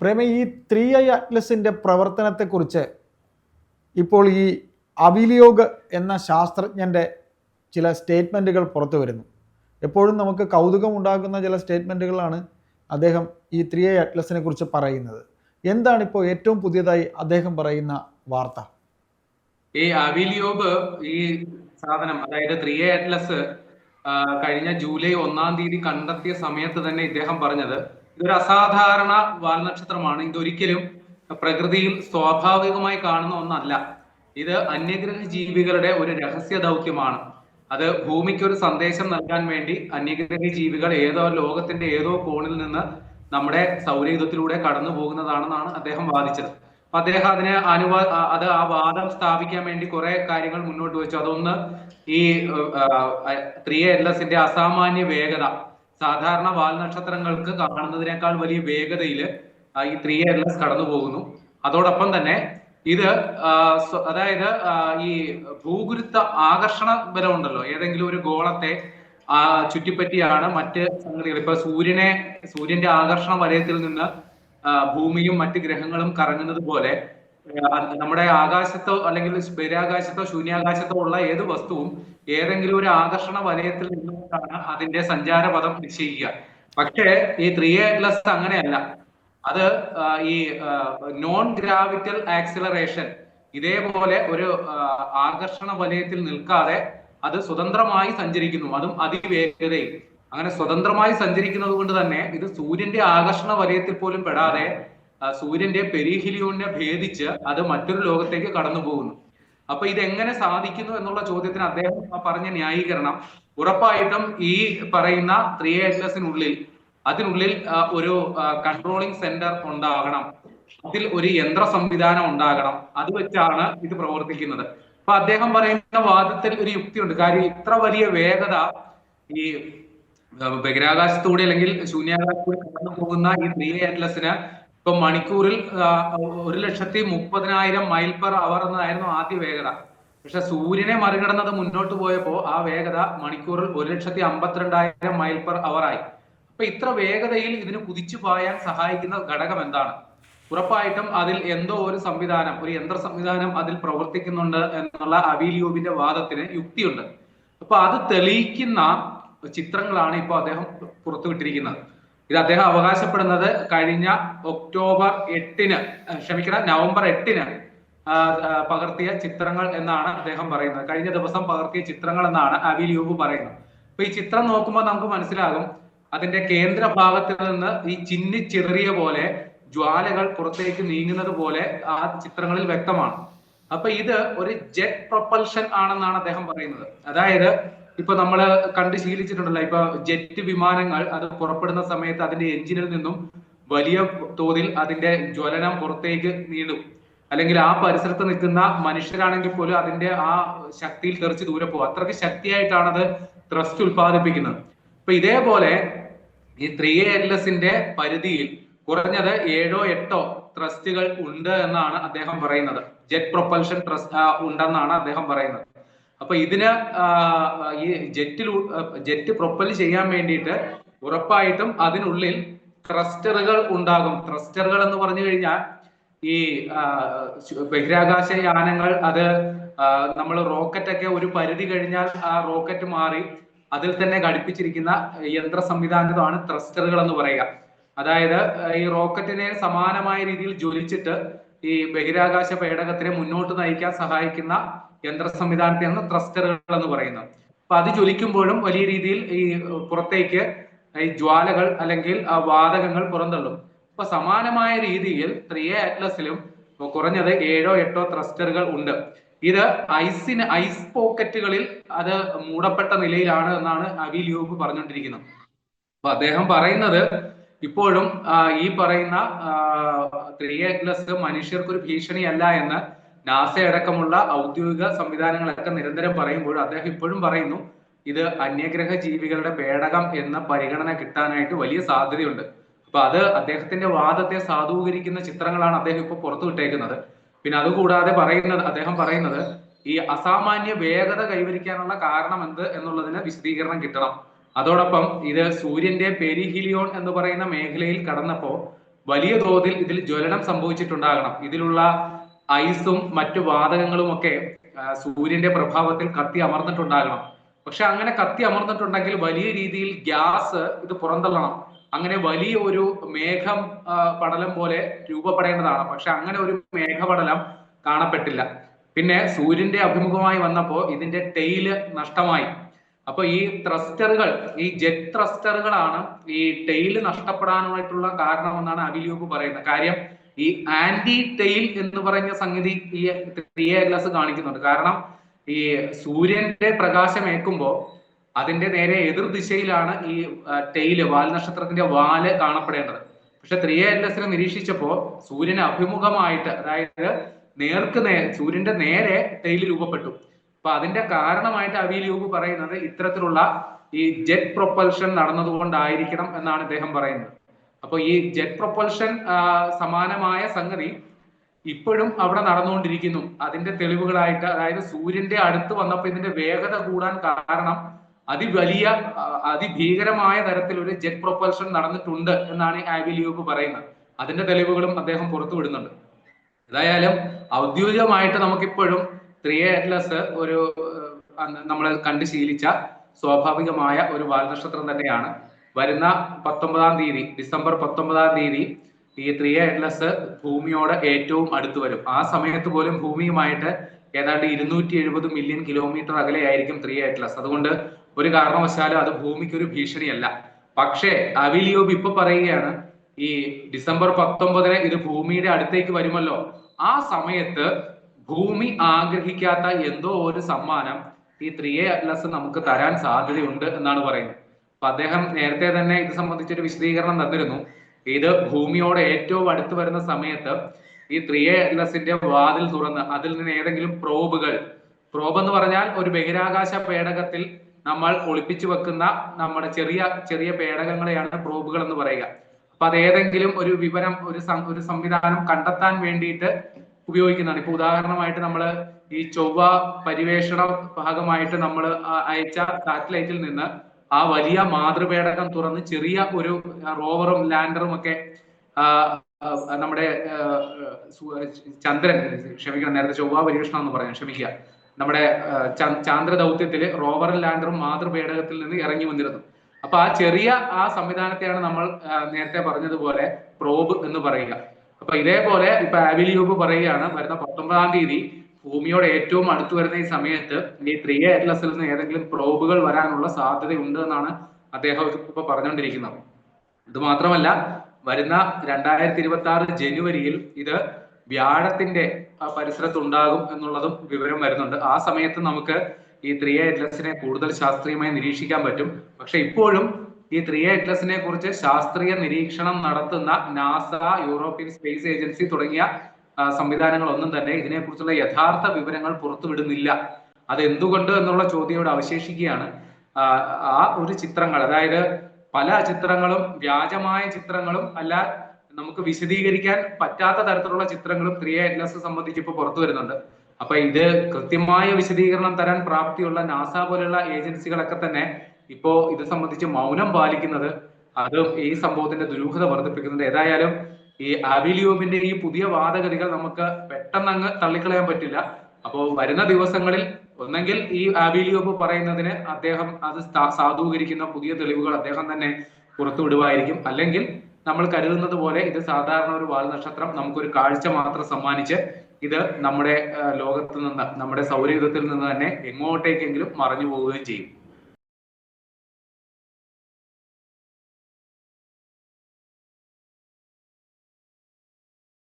പ്രേമ ഈ three I അറ്റ്ലസിന്റെ പ്രവർത്തനത്തെക്കുറിച്ച് ഇപ്പോൾ ഈ അവിലിയോഗ് എന്ന ശാസ്ത്രജ്ഞന്റെ ചില സ്റ്റേറ്റ്മെന്റുകൾ പുറത്തു വരുന്നു. എപ്പോഴും നമുക്ക് കൗതുകം ഉണ്ടാക്കുന്ന ചില സ്റ്റേറ്റ്മെന്റുകളാണ് അദ്ദേഹം ഈ ത്രീ ഐ അറ്റ്ലസിനെ കുറിച്ച് പറയുന്നത്. എന്താണിപ്പോൾ ഏറ്റവും പുതിയതായി അദ്ദേഹം പറയുന്ന വാർത്ത? ഈ അവിലിയോബ് ഈ സാധനം അതായത് ത്രീ ഐ അറ്റ്ലസ് കഴിഞ്ഞ ജൂലൈ ഒന്നാം തീയതി കണ്ടെത്തിയ സമയത്ത് തന്നെ ഇദ്ദേഹം പറഞ്ഞത് ഇതൊരു അസാധാരണ വാൽനക്ഷത്രമാണ്. ഇതൊരിക്കലും പ്രകൃതിയിൽ സ്വാഭാവികമായി കാണുന്ന ഒന്നല്ല. ഇത് അന്യഗ്രഹ ജീവികളുടെ ഒരു രഹസ്യ ദൗത്യമാണ്. അത് ഭൂമിക്ക് ഒരു സന്ദേശം നൽകാൻ വേണ്ടി അന്യഗ്രഹ ജീവികൾ ഏതോ ലോകത്തിന്റെ ഏതോ കോണിൽ നിന്ന് നമ്മുടെ സൗരയുധത്തിലൂടെ കടന്നു പോകുന്നതാണെന്നാണ് അദ്ദേഹം വാദിച്ചത്. അപ്പൊ അദ്ദേഹം അതിനെ അനുവാ അത് ആ വാദം സ്ഥാപിക്കാൻ വേണ്ടി കുറെ കാര്യങ്ങൾ മുന്നോട്ട് വെച്ചു. അതൊന്ന് ഈ ത്രീ എൽ എസിന്റെ അസാമാന്യ വേഗത. സാധാരണ വാൽ നക്ഷത്രങ്ങൾക്ക് കാണുന്നതിനേക്കാൾ വലിയ വേഗതയിൽ ഈ ത്രീ എയർലെസ് കടന്നു പോകുന്നു. അതോടൊപ്പം തന്നെ ഇത് അതായത് ഈ ഭൂഗുരുത്വ ആകർഷണ ബലം ഉണ്ടല്ലോ ഏതെങ്കിലും ഒരു ഗോളത്തെ ചുറ്റിപ്പറ്റിയാണ് മറ്റ് സംഗതികൾ. ഇപ്പൊ സൂര്യനെ സൂര്യന്റെ ആകർഷണ വലയത്തിൽ നിന്ന് ഭൂമിയും മറ്റ് ഗ്രഹങ്ങളും കറങ്ങുന്നത് പോലെ നമ്മുടെ ആകാശത്തോ അല്ലെങ്കിൽ ബഹിരാകാശത്തോ ശൂന്യാകാശത്തോ ഉള്ള ഏത് വസ്തുവും ഏതെങ്കിലും ഒരു ആകർഷണ വലയത്തിൽ നിന്നുകൊണ്ടാണ് അതിന്റെ സഞ്ചാരപഥം നിശ്ചയിക്കുക. പക്ഷേ ഈ ത്രീ എ പ്ലസ് അങ്ങനെയല്ല. അത് ഈ നോൺ ഗ്രാവിറ്റൽ ആക്സിലറേഷൻ ഇതേപോലെ ഒരു ആകർഷണ വലയത്തിൽ നിൽക്കാതെ അത് സ്വതന്ത്രമായി സഞ്ചരിക്കുന്നു. അതും അതിവേഗതയിൽ. അങ്ങനെ സ്വതന്ത്രമായി സഞ്ചരിക്കുന്നത് കൊണ്ട് തന്നെ ഇത് സൂര്യന്റെ ആകർഷണ വലയത്തിൽ പോലും പെടാതെ സൂര്യന്റെ പെരിഹിലിയോണിനെ ഭേദിച്ച് അത് മറ്റൊരു ലോകത്തേക്ക് കടന്നു പോകുന്നു. അപ്പൊ ഇതെങ്ങനെ സാധിക്കുന്നു എന്നുള്ള ചോദ്യത്തിന് അദ്ദേഹം പറഞ്ഞ ന്യായീകരണം ഉറപ്പായിട്ടും ഈ പറയുന്ന ത്രീ എസിനുള്ളിൽ അതിനുള്ളിൽ ഒരു കൺട്രോളിംഗ് സെന്റർ ഉണ്ടാകണം. അതിൽ ഒരു യന്ത്ര സംവിധാനം ഉണ്ടാകണം. അത് വെച്ചാണ് ഇത് പ്രവർത്തിക്കുന്നത്. അപ്പൊ അദ്ദേഹം പറയുന്ന വാദത്തിൽ ഒരു യുക്തിയുണ്ട്. കാര്യം ഇത്ര വലിയ വേഗത ഈ ബഹിരാകാശത്തൂടെ അല്ലെങ്കിൽ ശൂന്യാകാശത്തൂടെ കടന്നു പോകുന്ന ഈ ത്രീ അറ്റ്ലസിന് ഇപ്പൊ മണിക്കൂറിൽ ഒരു ലക്ഷത്തി മുപ്പതിനായിരം മൈൽ പെർ അവർ എന്നതായിരുന്നു ആദ്യ വേഗത. പക്ഷെ സൂര്യനെ മറികടന്നത് മുന്നോട്ട് പോയപ്പോ ആ വേഗത മണിക്കൂറിൽ ഒരു ലക്ഷത്തി അമ്പത്തിരണ്ടായിരം മൈൽ പെർ അവർ ആയി. അപ്പൊ ഇത്ര വേഗതയിൽ ഇതിന് കുതിച്ചു പായാൻ സഹായിക്കുന്ന ഘടകം എന്താണ്? ഉറപ്പായിട്ടും അതിൽ എന്തോ ഒരു സംവിധാനം ഒരു യന്ത്ര സംവിധാനം അതിൽ പ്രവർത്തിക്കുന്നുണ്ട് എന്നുള്ള അവിലിയോബിന്റെ വാദത്തിന് യുക്തിയുണ്ട്. അപ്പൊ അത് തെളിയിക്കുന്ന ചിത്രങ്ങളാണ് ഇപ്പോൾ അദ്ദേഹം പുറത്തുവിട്ടിരിക്കുന്നത്. ഇത് അദ്ദേഹം അവകാശപ്പെടുന്നത് കഴിഞ്ഞ ഒക്ടോബർ എട്ടിന് ക്ഷമിക്കണം നവംബർ എട്ടിന് പകർത്തിയ ചിത്രങ്ങൾ എന്നാണ് അദ്ദേഹം പറയുന്നത്. കഴിഞ്ഞ ദിവസം പകർത്തിയ ചിത്രങ്ങൾ എന്നാണ് യൂബ് പറയുന്നത്. അപ്പൊ ഈ ചിത്രം നോക്കുമ്പോൾ നമുക്ക് മനസ്സിലാകും അതിന്റെ കേന്ദ്ര ഭാഗത്ത് നിന്ന് ഈ ചിന്നി ചെറിയ പോലെ ജ്വാലകൾ പുറത്തേക്ക് നീങ്ങുന്നത് പോലെ ആ ചിത്രങ്ങളിൽ വ്യക്തമാണ്. അപ്പൊ ഇത് ഒരു ജെറ്റ് പ്രൊപ്പൽഷൻ ആണെന്നാണ് അദ്ദേഹം പറയുന്നത്. അതായത് ഇപ്പൊ നമ്മൾ കണ്ട് ശീലിച്ചിട്ടുണ്ടല്ലോ ഇപ്പൊ ജെറ്റ് വിമാനങ്ങൾ അത് പുറപ്പെടുന്ന സമയത്ത് അതിന്റെ എഞ്ചിനിൽ നിന്നും വലിയ തോതിൽ അതിന്റെ ജ്വലനം പുറത്തേക്ക് നീളും അല്ലെങ്കിൽ ആ പരിസരത്ത് നിൽക്കുന്ന മനുഷ്യരാണെങ്കിൽ പോലും അതിന്റെ ആ ശക്തിയിൽ തെറിച്ച് ദൂരെ പോകും. അത്രയ്ക്ക് ശക്തിയായിട്ടാണ് അത് ത്രസ്റ്റ് ഉൽപ്പാദിപ്പിക്കുന്നത്. അപ്പൊ ഇതേപോലെ ഈ ത്രീ എൽ എസിന്റെ പരിധിയിൽ കുറഞ്ഞത് ഏഴോ എട്ടോ ത്രസ്റ്റുകൾ ഉണ്ട് എന്നാണ് അദ്ദേഹം പറയുന്നത്. ജെറ്റ് പ്രൊപ്പൽഷൻ ട്രസ്റ്റ് ഉണ്ടെന്നാണ് അദ്ദേഹം പറയുന്നത്. അപ്പൊ ഇതിന് ഈ ജെറ്റിൽ ജെറ്റ് പ്രൊപ്പൽ ചെയ്യാൻ വേണ്ടിയിട്ട് ഉറപ്പായിട്ടും അതിനുള്ളിൽ ത്രസ്റ്ററുകൾ ഉണ്ടാകും. ത്രസ്റ്ററുകൾ എന്ന് പറഞ്ഞു കഴിഞ്ഞാൽ ഈ ബഹിരാകാശ യാനങ്ങൾ അത് നമ്മൾ റോക്കറ്റ് ഒക്കെ ഒരു പരിധി കഴിഞ്ഞാൽ ആ റോക്കറ്റ് മാറി അതിൽ തന്നെ ഘടിപ്പിച്ചിരിക്കുന്ന യന്ത്ര സംവിധാനമാണ് ത്രസ്റ്ററുകൾ എന്ന് പറയുക. അതായത് ഈ റോക്കറ്റിനെ സമാനമായ രീതിയിൽ ജ്വലിച്ചിട്ട് ഈ ബഹിരാകാശ പേടകത്തിനെ മുന്നോട്ട് നയിക്കാൻ സഹായിക്കുന്ന യന്ത്ര സംവിധാനത്തെയാണ് ത്രസ്റ്ററുകൾ എന്ന് പറയുന്നത്. അപ്പൊ അത് ജ്വലിക്കുമ്പോഴും വലിയ രീതിയിൽ ഈ പുറത്തേക്ക് ഈ ജ്വാലകൾ അല്ലെങ്കിൽ വാതകങ്ങൾ പുറന്തള്ളും. അപ്പൊ സമാനമായ രീതിയിൽ ത്രീ എ അറ്റ്ലസിലും കുറഞ്ഞത് ഏഴോ എട്ടോ ത്രസ്റ്ററുകൾ ഉണ്ട്. ഇത് ഐസിന് ഐസ് പോക്കറ്റുകളിൽ അത് മൂടപ്പെട്ട നിലയിലാണ് എന്നാണ് അവി ലൂബ് പറഞ്ഞുകൊണ്ടിരിക്കുന്നത്. അപ്പൊ അദ്ദേഹം പറയുന്നത് ഇപ്പോഴും ഈ പറയുന്ന ത്രീ മനുഷ്യർക്ക് ഒരു ഭീഷണിയല്ല എന്ന് നാസ അടക്കമുള്ള ഔദ്യോഗിക സംവിധാനങ്ങളൊക്കെ നിരന്തരം പറയുമ്പോൾ അദ്ദേഹം ഇപ്പോഴും പറയുന്നു ഇത് അന്യഗ്രഹ ജീവികളുടെ പേടകം എന്ന പരിഗണന കിട്ടാനായിട്ട് വലിയ സാധ്യതയുണ്ട്. അപ്പൊ അത് അദ്ദേഹത്തിന്റെ വാദത്തെ സാധൂകരിക്കുന്ന ചിത്രങ്ങളാണ് അദ്ദേഹം ഇപ്പൊ പുറത്തു വിട്ടേക്കുന്നത്. പിന്നെ അതുകൂടാതെ പറയുന്നത് അദ്ദേഹം പറയുന്നത് ഈ അസാമാന്യ വേഗത കൈവരിക്കാനുള്ള കാരണം എന്ത് എന്നുള്ളതിന് വിശദീകരണം കിട്ടണം. അതോടൊപ്പം ഇത് സൂര്യന്റെ പെരിഹിലിയോൺ എന്ന് പറയുന്ന മേഖലയിൽ കടന്നപ്പോ വലിയ തോതിൽ ഇതിൽ ജ്വലനം സംഭവിച്ചിട്ടുണ്ടാകണം. ഇതിലുള്ള ഐസും മറ്റു വാതകങ്ങളും ഒക്കെ സൂര്യന്റെ പ്രഭാവത്തിൽ കത്തി അമർന്നിട്ടുണ്ടാകണം. പക്ഷെ അങ്ങനെ കത്തി അമർന്നിട്ടുണ്ടെങ്കിൽ വലിയ രീതിയിൽ ഗ്യാസ് ഇത് പുറന്തള്ളണം. അങ്ങനെ വലിയ ഒരു മേഘം പടലം പോലെ രൂപപ്പെടേണ്ടതാണ്. പക്ഷെ അങ്ങനെ ഒരു മേഘപടലം കാണപ്പെട്ടില്ല. പിന്നെ സൂര്യന്റെ അഭിമുഖമായി വന്നപ്പോ ഇതിന്റെ ടെയിൽ നഷ്ടമായി. അപ്പൊ ഈ ത്രസ്റ്ററുകൾ ഈ ജെറ്റ് ത്രസ്റ്ററുകളാണ് ഈ ടെയിൽ നഷ്ടപ്പെടാനായിട്ടുള്ള കാരണമെന്നാണ് അവിലൂബ് പറയുന്നത്. കാര്യം ഈ ആന്റി ടെയിൽ എന്ന് പറയുന്ന സംഗതി ഈ ഗ്ലാസ് കാണിക്കുന്നുണ്ട്. കാരണം ഈ സൂര്യന്റെ പ്രകാശം ഏൽക്കുമ്പോൾ അതിന്റെ നേരെ എതിർ ദിശയിലാണ് ഈ ടെയിൽ വാൽ നക്ഷത്രത്തിന്റെ വാൽ കാണപ്പെടേണ്ടത്. പക്ഷെ ത്രീ എല്ലസിനെ നിരീക്ഷിച്ചപ്പോ സൂര്യന് അഭിമുഖമായിട്ട് അതായത് നേർക്ക് നേ സൂര്യന്റെ നേരെ ടെയിൽ രൂപപ്പെട്ടു. അപ്പൊ അതിന്റെ കാരണമായിട്ട് അവിലൂബ് പറയുന്നത് ഇത്തരത്തിലുള്ള ഈ ജെറ്റ് പ്രൊപ്പൽഷൻ നടന്നതുകൊണ്ടായിരിക്കണം എന്നാണ് ഇദ്ദേഹം പറയുന്നത്. അപ്പൊ ഈ ജെറ്റ് പ്രൊപ്പൽഷൻ സമാനമായ സംഗതി ഇപ്പോഴും അവിടെ നടന്നുകൊണ്ടിരിക്കുന്നു. അതിന്റെ തെളിവുകളായിട്ട് അതായത് സൂര്യന്റെ അടുത്ത് വന്നപ്പോൾ ഇതിന്റെ വേഗത കൂടാൻ കാരണം അതിവലിയ വലിയ അതിഭീകരമായ തരത്തിൽ ഒരു ജെറ്റ് പ്രൊപ്പൽഷൻ നടന്നിട്ടുണ്ട് എന്നാണ് ആവിലിയൂബ് പറയുന്നത്. അതിന്റെ തെളിവുകളും അദ്ദേഹം പുറത്തു വിടുന്നുണ്ട് ഏതായാലും ഔദ്യോഗികമായിട്ട് നമുക്കിപ്പോഴും ത്രീ അറ്റ്ലസ് ഒരു നമ്മൾ കണ്ട് ശീലിച്ച സ്വാഭാവികമായ ഒരു വാൽനക്ഷത്രം തന്നെയാണ്. വരുന്ന പത്തൊമ്പതാം തീയതി ഡിസംബർ പത്തൊമ്പതാം തീയതി ഈ ത്രീ അറ്റ്ലസ് ഭൂമിയോട് ഏറ്റവും അടുത്ത് വരും. ആ സമയത്ത് പോലും ഭൂമിയുമായിട്ട് ഏതാണ്ട് ഇരുന്നൂറ്റി എഴുപത് മില്യൺ കിലോമീറ്റർ അകലെയായിരിക്കും ത്രീ അറ്റ്ലസ് അതുകൊണ്ട് ഒരു കാരണവശാലും അത് ഭൂമിക്ക് ഒരു ഭീഷണിയല്ല. പക്ഷേ അവിലിയോബ് ഇപ്പൊ പറയുകയാണ് ഈ ഡിസംബർ പത്തൊമ്പതിന് ഇത് ഭൂമിയുടെ അടുത്തേക്ക് വരുമല്ലോ. ആ സമയത്ത് ഭൂമി ആഗ്രഹിക്കാത്ത എന്തോ ഒരു സമ്മാനം ഈ ത്രീ എ അറ്റ്ലസ് നമുക്ക് തരാൻ സാധ്യതയുണ്ട് എന്നാണ് പറയുന്നത്. അപ്പൊ അദ്ദേഹം നേരത്തെ തന്നെ ഇത് സംബന്ധിച്ചൊരു വിശദീകരണം തന്നിരുന്നു. ഇത് ഭൂമിയോട് ഏറ്റവും അടുത്ത് വരുന്ന സമയത്ത് ഈ ത്രീ എ അറ്റ്ലസിന്റെ വാതിൽ തുറന്ന് അതിൽ നിന്ന് ഏതെങ്കിലും പ്രോബുകൾ പ്രോബ് എന്ന് പറഞ്ഞാൽ ഒരു ബഹിരാകാശ പേടകത്തിൽ നമ്മൾ ഒളിപ്പിച്ചു വെക്കുന്ന നമ്മുടെ ചെറിയ ചെറിയ പേടകങ്ങളെയാണ് പ്രോബുകൾ എന്ന് പറയുക. അപ്പൊ അത് ഏതെങ്കിലും ഒരു വിവരം ഒരു ഒരു സംവിധാനം കണ്ടെത്താൻ വേണ്ടിയിട്ട് ഉപയോഗിക്കുന്നതാണ് ഇപ്പൊ ഉദാഹരണമായിട്ട് നമ്മൾ ഈ ചൊവ്വ പരിവേഷണ ഭാഗമായിട്ട് നമ്മൾ അയച്ച സാറ്റലൈറ്റിൽ നിന്ന് ആ വലിയ മാതൃപേടകം തുറന്ന് ചെറിയ ഒരു റോവറും ലാൻഡറും ഒക്കെ നമ്മുടെ ചന്ദ്രൻ ക്ഷമിക്കണം നേരത്തെ ചൊവ്വ പരീക്ഷണം എന്ന് പറയാം ക്ഷമിക്കുക. നമ്മുടെ ചാന്ദ്ര ദൗത്യത്തിൽ റോവറും ലാൻഡറും മാതൃപേടകത്തിൽ നിന്ന് ഇറങ്ങി വന്നിരുന്നു. അപ്പൊ ആ ചെറിയ ആ സംവിധാനത്തെയാണ് നമ്മൾ നേരത്തെ പറഞ്ഞതുപോലെ പ്രോബ് എന്ന് പറയുക. അപ്പൊ ഇതേപോലെ ഇപ്പൊ ആവിലിയൂബ് പറയുകയാണ് വരുന്ന പത്തൊമ്പതാം തീയതി ഭൂമിയോട് ഏറ്റവും അടുത്തു വരുന്ന ഈ സമയത്ത് ഈ ത്രീ അറ്റ്ലസിൽ നിന്ന് ഏതെങ്കിലും പ്രോബുകൾ വരാനുള്ള സാധ്യത ഉണ്ട് എന്നാണ് അദ്ദേഹം ഇപ്പൊ പറഞ്ഞുകൊണ്ടിരിക്കുന്നത്. ഇത് മാത്രമല്ല വരുന്ന രണ്ടായിരത്തി ഇരുപത്തി ആറ് ജനുവരിയിൽ ഇത് വ്യാഴത്തിന്റെ പരിസരത്തുണ്ടാകും എന്നുള്ളതും വിവരം വരുന്നുണ്ട്. ആ സമയത്ത് നമുക്ക് ഈ ത്രീ അറ്റ്ലസിനെ കൂടുതൽ ശാസ്ത്രീയമായി നിരീക്ഷിക്കാൻ പറ്റും. പക്ഷെ ഇപ്പോഴും ഈ ത്രീ അറ്റ്ലസിനെ കുറിച്ച് ശാസ്ത്രീയ നിരീക്ഷണം നടത്തുന്ന നാസ യൂറോപ്യൻ സ്പേസ് ഏജൻസി തുടങ്ങിയ സംവിധാനങ്ങളൊന്നും തന്നെ ഇതിനെക്കുറിച്ചുള്ള യഥാർത്ഥ വിവരങ്ങൾ പുറത്തുവിടുന്നില്ല. അതെന്തുകൊണ്ട് എന്നുള്ള ചോദ്യം അവശേഷിക്കുകയാണ്. ആ, ആ ഒരു ചിത്രങ്ങൾ അതായത് പല ചിത്രങ്ങളും വ്യാജമായ ചിത്രങ്ങളും അല്ല നമുക്ക് വിശദീകരിക്കാൻ പറ്റാത്ത തരത്തിലുള്ള ചിത്രങ്ങളും ത്രീ അറ്റ്ലസ് സംബന്ധിച്ച് ഇപ്പോൾ പുറത്തു വരുന്നുണ്ട്. അപ്പൊ ഇത് കൃത്യമായ വിശദീകരണം തരാൻ പ്രാപ്തിയുള്ള നാസ പോലുള്ള ഏജൻസികളൊക്കെ തന്നെ ഇപ്പോ ഇത് സംബന്ധിച്ച് മൗനം പാലിക്കുന്നത് അത് ഈ സംഭവത്തിന്റെ ദുരൂഹത വർദ്ധിപ്പിക്കുന്നുണ്ട് ഏതായാലും ഈ അവിലിയോബിന്റെ ഈ പുതിയ വാദഗതികൾ നമുക്ക് പെട്ടെന്ന് അങ്ങ് തള്ളിക്കളയാൻ പറ്റില്ല. അപ്പോ വരുന്ന ദിവസങ്ങളിൽ ഒന്നെങ്കിൽ ഈ ആബിലിയോബ് പറയുന്നതിന് അദ്ദേഹം അത് സാധൂകരിക്കുന്ന പുതിയ തെളിവുകൾ അദ്ദേഹം തന്നെ പുറത്തുവിടുവായിരിക്കും അല്ലെങ്കിൽ നമ്മൾ കരുതുന്നത് പോലെ ഇത് സാധാരണ ഒരു വാൽനക്ഷത്രം നമുക്കൊരു കാഴ്ച മാത്രം സമ്മാനിച്ച് ഇത് നമ്മുടെ ലോകത്ത് നിന്ന് നമ്മുടെ സൗരയുധത്തിൽ നിന്ന് തന്നെ എങ്ങോട്ടേക്കെങ്കിലും മറഞ്ഞു പോവുകയും ചെയ്യും.